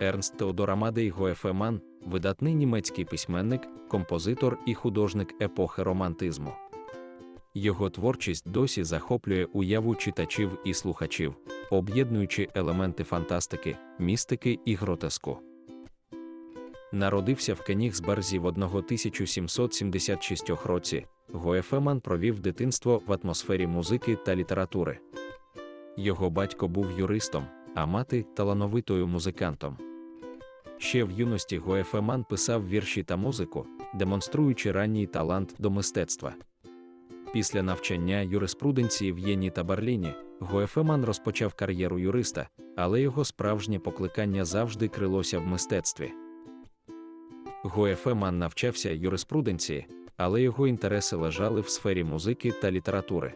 Ернст Теодор Амадей Гоефеман видатний німецький письменник, композитор і художник епохи романтизму. Його творчість досі захоплює уяву читачів і слухачів, об'єднуючи елементи фантастики, містики і гротеску. Народився в Кенігсберзі в 1776 році. Гоефеман провів дитинство в атмосфері музики та літератури. Його батько був юристом, а мати талановитою музикантом. Ще в юності Гоефеман писав вірші та музику, демонструючи ранній талант до мистецтва. Після навчання юриспруденції в Єні та Берліні Гоефеман розпочав кар'єру юриста, але його справжнє покликання завжди крилося в мистецтві. Гоефеман навчався юриспруденції, але його інтереси лежали в сфері музики та літератури.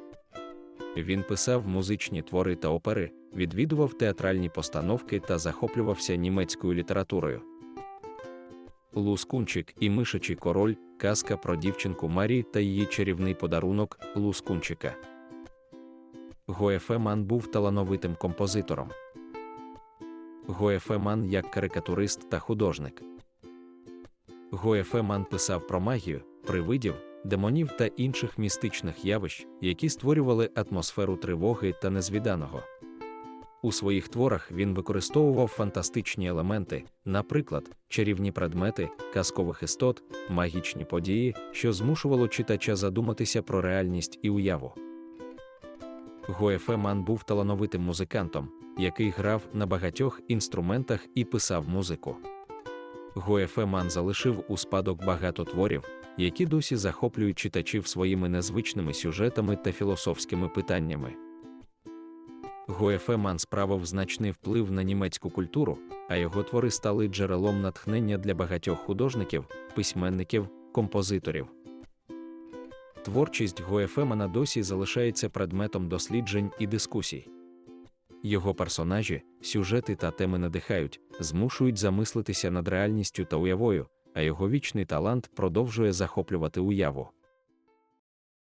Він писав музичні твори та опери, відвідував театральні постановки та захоплювався німецькою літературою. Лускунчик і мишачий король казка про дівчинку Марі та її чарівний подарунок Лускунчика. Гоефеман був талановитим композитором. Гоефеман як карикатурист та художник. Гоефеман писав про магію, привидів, демонів та інших містичних явищ, які створювали атмосферу тривоги та незвіданого. У своїх творах він використовував фантастичні елементи, наприклад, чарівні предмети, казкових істот, магічні події, що змушувало читача задуматися про реальність і уяву. Гоефеман був талановитим музикантом, який грав на багатьох інструментах і писав музику. Гоефеман залишив у спадок багато творів, які досі захоплюють читачів своїми незвичними сюжетами та філософськими питаннями. Гоефеман справив значний вплив на німецьку культуру, а його твори стали джерелом натхнення для багатьох художників, письменників, композиторів. Творчість Гоефемана досі залишається предметом досліджень і дискусій. Його персонажі, сюжети та теми надихають, змушують замислитися над реальністю та уявою, а його вічний талант продовжує захоплювати уяву.